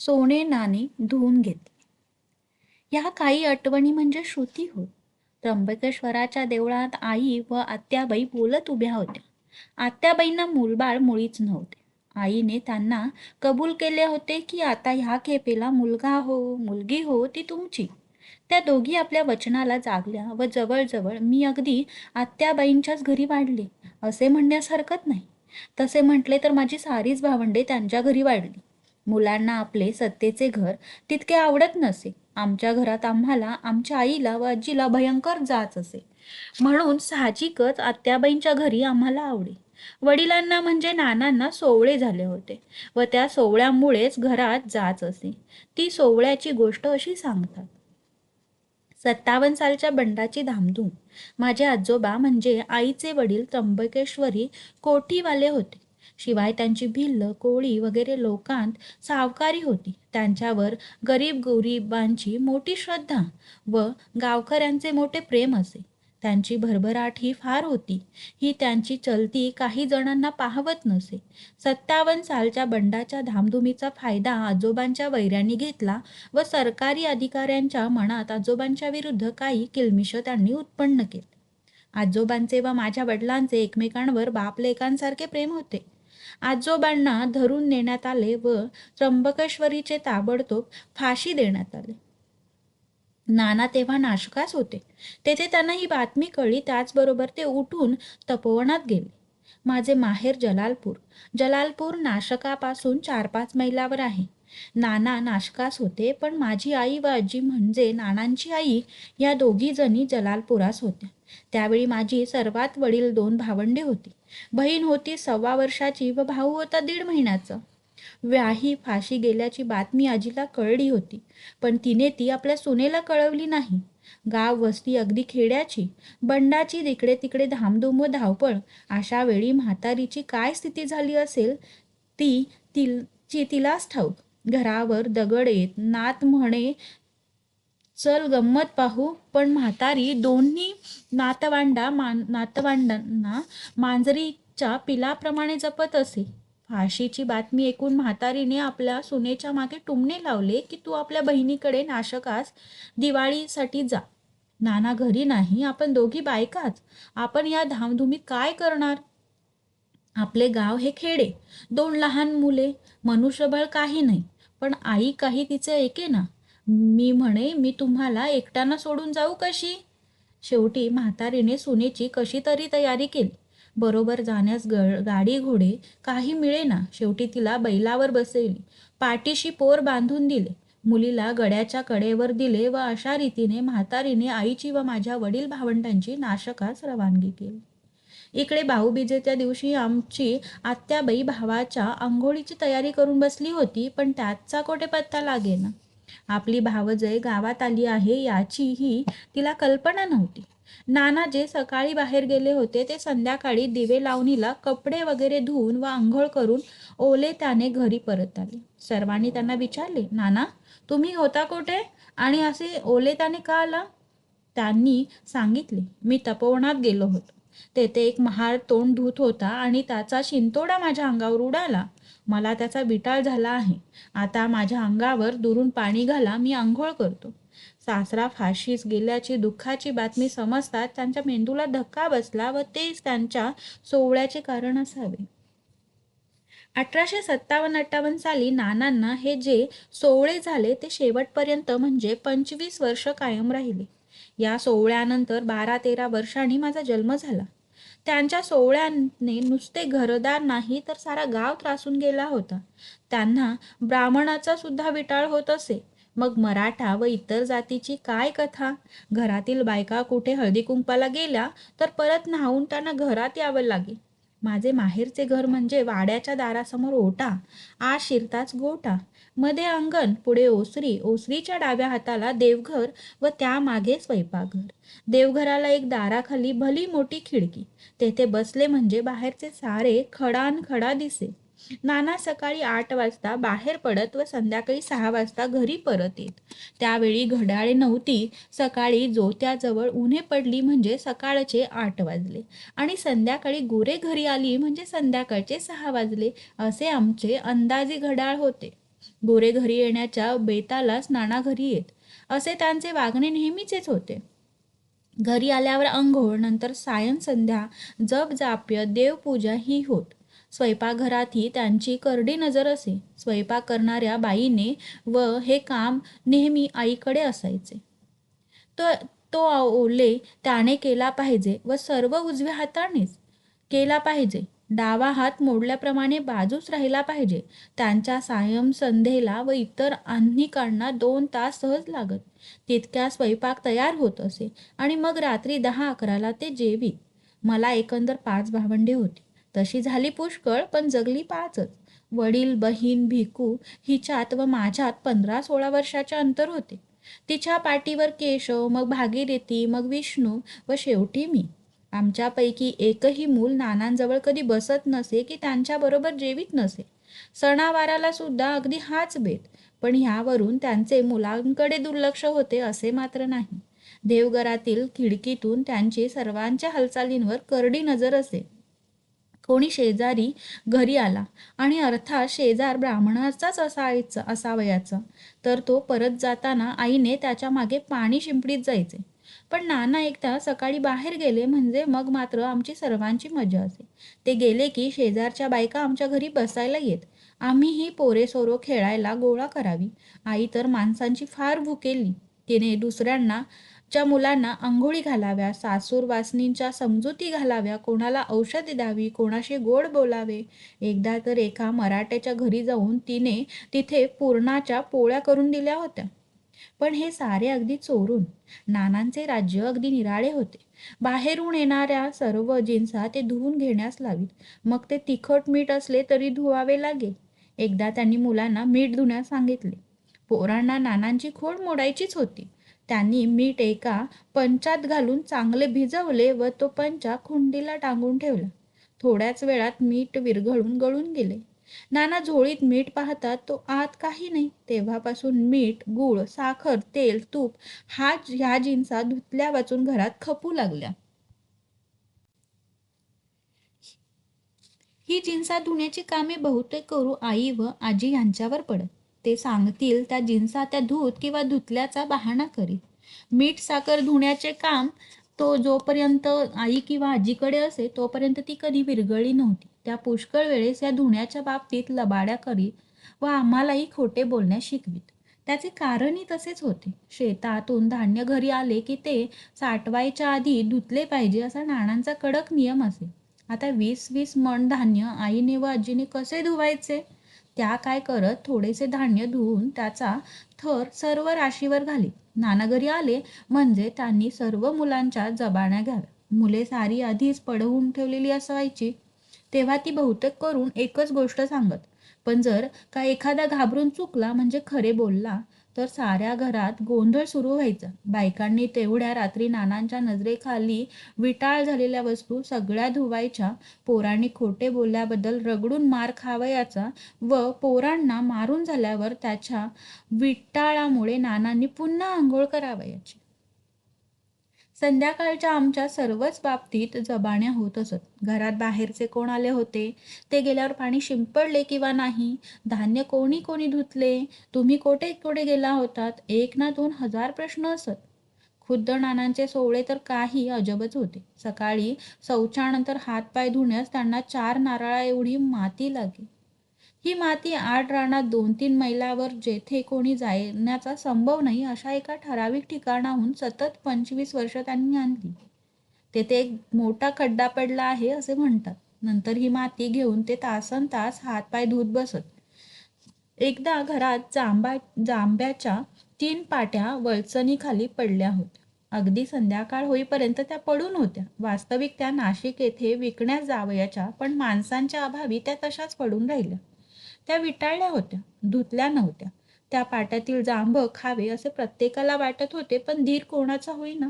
सोने नाणे धुवून घेतले ह्या काही आठवणी म्हणजे श्रुती होत त्र्यंबकेश्वराच्या देवळात आई व आत्याबाई बोलत उभ्या होत्या. आत्याबाईंना मूलबाळ मुळीच नव्हते. आईने त्यांना कबूल केले होते की आता ह्या खेपेला मुलगा हो मुलगी हो ती तुमची. त्या दोघी आपल्या वचनाला जागल्या व जवळजवळ मी अगदी आत्याबाईंच्याच घरी वाढले. असे म्हणण्यास हरकत नाही. तसे म्हटले तर माझी सारीच भावंडे त्यांच्या घरी वाढली. मुलांना आपले सत्तेचे घर तितके आवडत नसे. आमच्या घरात आम्हाला आमच्या आईला व आजीला भयंकर जाच असे. म्हणून साहजिकच आत्याबाईंच्या घरी आम्हाला आवडे. वडिलांना म्हणजे नानांना सोवळे झाले होते व त्या सोवळ्यामुळेच घरात जाच असे. ती सोवळ्याची गोष्ट अशी सांगतात. सत्तावन्न सालच्या बंडाची धामधूम. माझे आजोबा म्हणजे आईचे वडील त्र्यंबकेश्वरी कोठीवाले होते. शिवाय त्यांची भिल्ल कोळी वगैरे लोकांत सावकारी होती. त्यांच्यावर गरीब गरिबांची मोठी श्रद्धा व गावकऱ्यांचे मोठे प्रेम असे. त्यांची भरभराट ही फार होती. ही त्यांची चलती काही जणांना पाहवत नसे. सत्तावन्न सालच्या बंडाच्या धामधुमीचा फायदा आजोबांच्या वैऱ्यांनी घेतला व सरकारी अधिकाऱ्यांच्या मनात आजोबांच्या विरुद्ध काही किलमिश त्यांनी उत्पन्न केले. आजोबांचे व माझ्या वडिलांचे एकमेकांवर बापलेकांसारखे प्रेम होते. आजोबांना धरून नेण्यात आले व त्र्यंबकेश्वरीचे ताबडतोब फाशी देण्यात आले. नाना तेव्हा नाशकास होते. तेथे त्यांना ही बातमी कळली त्याचबरोबर ते उठून तपोवनात गेले. माझे माहेर जलालपूर. जलालपूर नाशकापासून चार पाच मैलावर आहे. नाना नाशकास होते पण माझी आई व आजी म्हणजे नानांची आई या दोघी जणी जलालपुरास होत्या. त्यावेळी माझी सर्वात वडील दोन भावंडे होती. बहीण होती सव्वा वर्षाची व भाऊ होता दीड महिन्याचा. व्याही फाशी गेल्याची बातमी आजीला कळली होती पण तिने ती आपल्या सुनेला कळवली नाही. गाव वस्ती अगदी खेड्याची बंडाची तिकडे तिकडे धामधूम व धावपळ अशा वेळी म्हातारीची काय स्थिती झाली असेल ती तिलची तिलाच ठाऊक. घरावर दगड येत नात म्हणे चल गंमत पाहू. पण म्हातारी दोन्ही नातवांडा मान नातवांडांना मांजरीच्या पिलाप्रमाणे जपत असे. फाशीची बातमी ऐकून म्हातारीने आपल्या सुनेच्या मागे टुमणे लावले की तू आपल्या बहिणीकडे नाशकास दिवाळीसाठी जा. नाना घरी नाही आपण दोघी बायकाच. आपण या धामधुमीत काय करणार? आपले गाव हे खेडे दोन लहान मुले मनुष्यबळ काही नाही. पण आई काही तिचे ऐके ना? मी म्हणे मी तुम्हाला एकट्यानं सोडून जाऊ कशी? शेवटी म्हातारीने सुनेची कशी तरी तयारी केली. बरोबर जाण्यास ग गाडी घोडे काही मिळेना. शेवटी तिला बैलावर बसवली. पाठीशी पोर बांधून दिले. मुलीला गड्याच्या कडेवर दिले व अशा रीतीने म्हातारीने आईची व माझ्या वडील भावंडांची नाशकास रवानगी केली. इकडे भाऊबीजेच्या दिवशी आमची आत्याबाई भावाच्या आंघोळीची तयारी करून बसली होती पण त्याचा कोठे पत्ता लागेना. आपली भावजय गावात आली आहे याचीही तिला कल्पना नव्हती. नाना जे सकाळी बाहेर गेले होते ते संध्याकाळी दिवे लावणीला कपडे वगैरे धुवून व आंघोळ करून ओले त्याने घरी परत आले. सर्वांनी त्यांना विचारले नाना तुम्ही होता कुठे? आणि असे ओले त्याने का आला? त्यांनी सांगितले मी तपोवनात गेलो होतो. तेथे एक महार तोंड धुत होता आणि त्याचा शिंतोडा माझ्या अंगावर उडाला. मला त्याचा विटाळ झाला आहे. आता माझ्या अंगावर दुरून पाणी घाला मी आंघोळ करतो. सासरा फाशीस गेल्याची दुःखाची बातमी समजतात त्यांच्या मेंदूला धक्का बसला व तेच त्यांच्या सोहळ्याचे कारण असावे. अठराशे सत्तावन्न अठ्ठावन्न साली नानांना हे जे सोहळे झाले ते शेवटपर्यंत म्हणजे पंचवीस वर्ष कायम राहिले. या सोहळ्यानंतर बारा तेरा वर्षांनी माझा जन्म झाला. त्यांच्या सोहळ्याने नुसते घरदार नाही तर सारा गाव त्रासून गेला होता. त्यांना ब्राह्मणाचा सुद्धा विटाळ होत असे. मग मराठा व इतर जातीची काय कथा? घरातील बायका कुठे हळदी कुंपाला गेल्या तर परत न्हावून त्यांना घरात यावं लागेल. माझे माहेरचे घर म्हणजे वाड्याच्या दारासमोर ओटा. आ शिरताच गोटा. मध्ये अंगण पुढे ओसरी. ओसरीच्या डाव्या हाताला देवघर व त्यामागे स्वयंपाकघर. देवघराला एक दाराखाली भली मोठी खिडकी. तेथे बसले म्हणजे बाहेरचे सारे खडान खडा दिसे. नाना सकाळी आठ वाजता बाहेर पडत व संध्याकाळी सहा वाजता घरी परत येत. त्यावेळी घड्याळे नव्हती. सकाळी जोत्याजवळ उन्हे पडली म्हणजे सकाळचे आठ वाजले. आणि संध्याकाळी गोरे घरी आली म्हणजे संध्याकाळचे सहा वाजले असे आमचे अंदाजे घड्याळ होते. गोरे घरी येण्याच्या बेतालाच नाना घरी येत. असे त्यांचे वागणे नेहमीचेच होते. घरी आल्यावर अंघोळ नंतर सायन संध्या जप जाप्य देवपूजा ही होत. स्वयंपाकघरातही त्यांची करडी नजर असे. स्वयंपाक करणाऱ्या बाईने व हे काम नेहमी आईकडे असायचे. तो तो ओले त्याने केला पाहिजे व सर्व उजव्या हातानेच केला पाहिजे. डावा हात मोडल्याप्रमाणे बाजूच राहिला पाहिजे. त्यांच्या सायम संध्येला व इतर आन्हिकांना दोन तास सहज लागत. तितक्या स्वयंपाक तयार होत असे. आणि मग रात्री दहा अकराला ते जेवी मला एकंदर पाच भावंडे होती. तशी झाली पुष्कळ पण जगली पाचच. वडील बहीण भिकू हिच्यात व माझ्यात पंधरा सोळा वर्षाचे अंतर होते. तिच्या पाठीवर केशव मग भागीरथी मग विष्णू व शेवटी मी. आमच्यापैकी एकही मूल नानांजवळ कधी बसत नसे की त्यांच्याबरोबर जेवित नसे. सणावाराला सुद्धा अगदी हाच बेत पण ह्यावरून त्यांचे मुलांकडे दुर्लक्ष होते असे मात्र नाही. देवघरातील खिडकीतून त्यांची सर्वांच्या हालचालींवर करडी नजर असे. कोणी शेजारी घरी आला आणि अर्थात शेजार ब्राह्मणाचाच असायचं असावयाचा. तर तो परत जाताना आईने त्याच्यामागे पाणी शिंपडीत जायचे. पण नाना एकदा सकाळी बाहेर गेले म्हणजे मग मात्र आमची सर्वांची मजा असे. ते गेले की शेजारच्या बायका आमच्या घरी बसायला येत. आम्हीही पोरे सोरो खेळायला गोळा करावी. आई तर माणसांची फार भुकेली तिने दुसऱ्यांना च्या मुलांना आंघोळी घालाव्या सासूर वासनींच्या समजुती घालाव्या कोणाला औषध द्यावी कोणाशी गोड बोलावे. एकदा तर एका मराठ्याच्या घरी जाऊन तिने तिथे पूर्णाच्या पोळ्या करून दिल्या होत्या. पण हे सारे अगदी चोरून. नानांचे राज्य अगदी निराळे होते. बाहेरून येणाऱ्या सर्व जिन्सा ते धुवून घेण्यास लावीत. मग ते तिखट मीठ असले तरी धुवावे लागे एकदा त्यांनी मुलांना मीठ धुण्यास सांगितले. पोरांना नानांची खोड मोडायचीच होती. त्यांनी मीठ एका पंचात घालून चांगले भिजवले व तो पंचा खुंडीला टांगून ठेवला. थोड्याच वेळात मीठ विरघळून गळून गेले. नाना झोळीत मीठ पाहतात तो आत काही नाही. तेव्हापासून मीठ गूळ साखर तेल तूप हा ह्या जिन्सा धुतल्या वाचून घरात खपू लागल्या. ही जिन्सा धुण्याची कामे बहुतेक करू आई व आजी यांच्यावर पडत. ते सांगतील त्या जिन्सा त्या धूत किंवा धुतल्याचा बहाणा करीत. मीठ साखर धुण्याचे काम तो जोपर्यंत आई किंवा आजीकडे असे तोपर्यंत ती कधी विरगळली नव्हती. त्या पुष्कळ वेळेस या धुण्याच्या बाबतीत लबाड्या करीत व आम्हालाही खोटे बोलण्यास शिकवीत. त्याचे कारणही तसेच होते. शेतातून धान्य घरी आले की ते साठवायच्या आधी धुतले पाहिजे असा नाणांचा कडक नियम असे. आता वीस वीस मण धान्य आईने व आजीने कसे धुवायचे? त्या काय करत थोडेसे धान्य धुवून त्याचा थर सर्व राशीवर घाली. नाना घरी आले म्हणजे त्यांनी सर्व मुलांच्या जबाण्या घ्याव्या. मुले सारी आधीच पडवून ठेवलेली असायची. तेव्हा ती बहुतेक करून एकच गोष्ट सांगत पण जर का एखादा घाबरून चुकला म्हणजे खरे बोलला तर साऱ्या घरात गोंधळ सुरू व्हायचा. बायकांनी तेवढ्या रात्री नानांच्या नजरेखाली विटाळ झालेल्या वस्तू सगळ्या धुवायच्या. पोरांनी खोटे बोलल्याबद्दल रगडून मार खावयाचा व पोरांना मारून झाल्यावर त्याच्या विटाळामुळे नानांनी पुन्हा आंघोळ करावयाची. संध्याकाळच्या आमच्या सर्वच बाबतीत जबाण्या होत असत. घरात बाहेरचे कोण आले होते? ते गेल्यावर पाणी शिंपडले किंवा नाही? धान्य कोणी कोणी धुतले? तुम्ही कोठे कोठे गेला होतात? एक ना दोन हजार प्रश्न असत. खुद्द नानांचे सोवळे तर काही अजबच होते. सकाळी शौचानंतर हातपाय धुण्यास त्यांना चार नारळा एवढी माती लागे. ही माती आठ रानात दोन तीन मैलावर जेथे कोणी जाण्याचा संभव नाही अशा एका ठराविक ठिकाणाहून सतत पंचवीस वर्ष त्यांनी आणली. तेथे एक मोठा खड्डा पडला आहे असे म्हणतात. नंतर ही माती घेऊन ते तासन तास हातपाय धुत बसत. एकदा घरात जांबा जांब्याच्या तीन पाट्या वळचणीखाली पडल्या होत्या. अगदी संध्याकाळ होईपर्यंत त्या पडून होत्या. वास्तविक त्या नाशिक येथे विकण्यास जावयाच्या पण माणसांच्या अभावी त्या तशाच पडून राहिल्या. त्या विटाळल्या होत्या धुतल्या नव्हत्या. त्या पाट्यातील जांभ खावे असे प्रत्येकाला वाटत होते पण धीर कोणाचा होईना.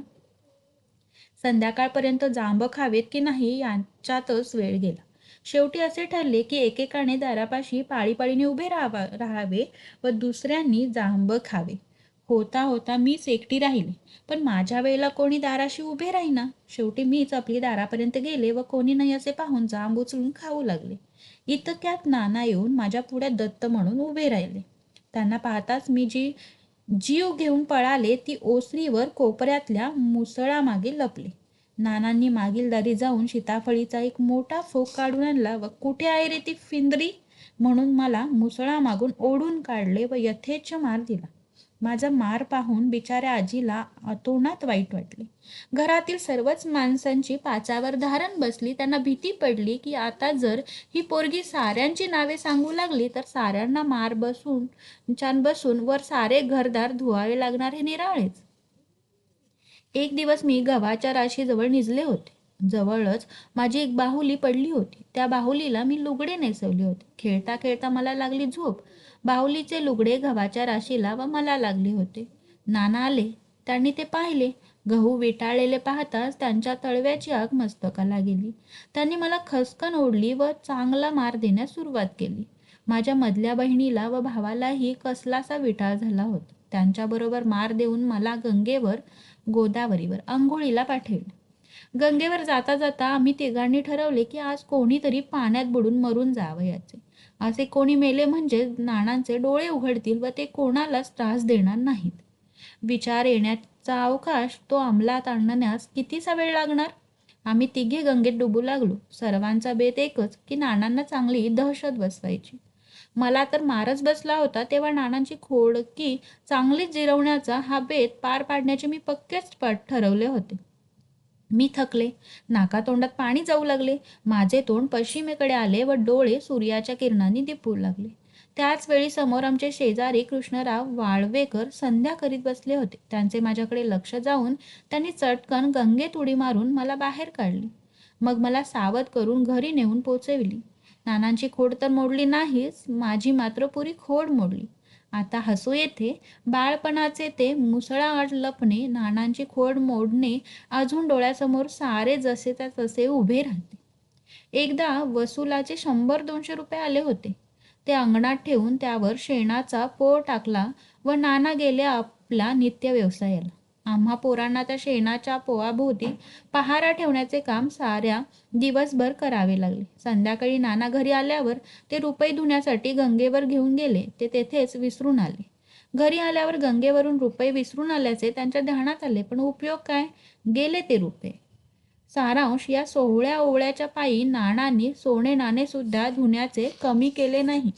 संध्याकाळपर्यंत जांभ खावेत की नाही यांच्यातच वेळ गेला. शेवटी असे ठरले की एकेकाने दारापाशी पाळीपाळीने उभे राहावा राहावे व दुसऱ्यांनी जांभ खावे. होता होता मीच एकटी राहिले पण माझ्या वेळेला कोणी दाराशी उभे राहीना. शेवटी मीच आपली दारापर्यंत गेले व कोणी नाही असे पाहून जांब उचलून खाऊ लागले. इतक्यात नाना येऊन माझ्या पुढ्यात दत्त म्हणून उभे राहिले. त्यांना पाहताच मी जी जीव घेऊन पळाले ती ओसरीवर कोपऱ्यातल्या मुसळामागे लपले. नानांनी मागील दारी जाऊन सीताफळीचा एक मोठा फोक काढून आणला. व कुठे आहे रे ती फिंदरी? म्हणून मला मुसळामागून ओढून काढले व यथेच्छ मार दिला. माझा मार पाहून बिचाऱ्या आजीला अतोनात वाईट वाटले. घरातील सर्वच माणसांची पाचावर धारण बसली त्यांना भीती पडली की आता जर ही पोरगी साऱ्यांची नावे सांगू लागली तर साऱ्यांना मार बसून छान बसून वर सारे घरदार धुवावे लागणार हे निराळेच. एक दिवस मी गव्हाच्या राशीजवळ निजले होते. जवळच माझी एक बाहुली पडली होती. त्या बाहुलीला मी लुगडे नेसवले होते. खेळता खेळता मला लागली झोप. बाहुलीचे लुगडे गव्हाच्या राशीला व मला लागले होते. नाना आले. त्यांनी ते पाहिले. गहू विटाळलेले पाहताच त्यांच्या तळव्याची आग मस्तकाला गेली. त्यांनी मला खसकन ओढली व चांगला मार देण्यास सुरुवात केली. माझ्या मधल्या बहिणीला व भावालाही कसलासा विटाळ झाला होता. त्यांच्याबरोबर मार देऊन मला गंगेवर गोदावरीवर आंघोळीला पाठविले. गंगेवर जाता जाता आम्ही तिघांनी ठरवले की आज कोणीतरी पाण्यात बुडून मरून जावं याचे. असे कोणी मेले म्हणजे नाणांचे डोळे उघडतील व ते कोणालाच त्रास देणार नाहीत. विचार येण्याचा अवकाश तो अंमलात आणण्यास कितीसा वेळ लागणार? आम्ही तिघे गंगेत डुबू लागलो. सर्वांचा बेत एकच की नानांना चांगली दहशत बसवायची. मला तर मारच बसला होता तेव्हा नानांची खोडकी चांगलीच जिरवण्याचा हा बेत पार पाडण्याचे मी पक्केच पट ठरवले होते. मी थकले. नाकातोंडात पाणी जाऊ लागले. माझे तोंड पश्चिमेकडे आले व डोळे सूर्याच्या किरणांनी दिपू लागले. त्याच वेळी समोर आमचे शेजारी कृष्णराव वाळवेकर संध्या करीत बसले होते. त्यांचे माझ्याकडे लक्ष जाऊन त्यांनी चटकन गंगेत उडी मारून मला बाहेर काढली. मग मला सावध करून घरी नेऊन पोचविली. नानांची खोड तर मोडली नाहीच माझी मात्र पुरी खोड मोडली. आता हसू येते. बाळपणाचे ते मुसळाआड लपणे नानांची खोड मोडणे अजून डोळ्यासमोर सारे जसे त्या तसे उभे राहते. एकदा वसुलाचे शंभर दोनशे रुपये आले होते. ते अंगणात ठेवून त्यावर शेणाचा पो टाकला व नाना गेले आपला नित्य व्यवसायाला. आम्हा पोरांना त्या शेणाच्या पोवाभोवती पहारा ठेवण्याचे काम साऱ्या दिवसभर करावे लागले. संध्याकाळी नाना घरी आल्यावर ते रुपये धुण्यासाठी गंगेवर घेऊन गेले. ते तेथेच विसरून आले. घरी आल्यावर गंगेवरून रुपये विसरून आल्याचे त्यांच्या ध्यानात आले. पण उपयोग काय? गेले ते रुपये. सारांश या सोहळ्या ओवळ्याच्या पायी नाणांनी सोने नाणे सुद्धा धुण्याचे कमी केले नाही.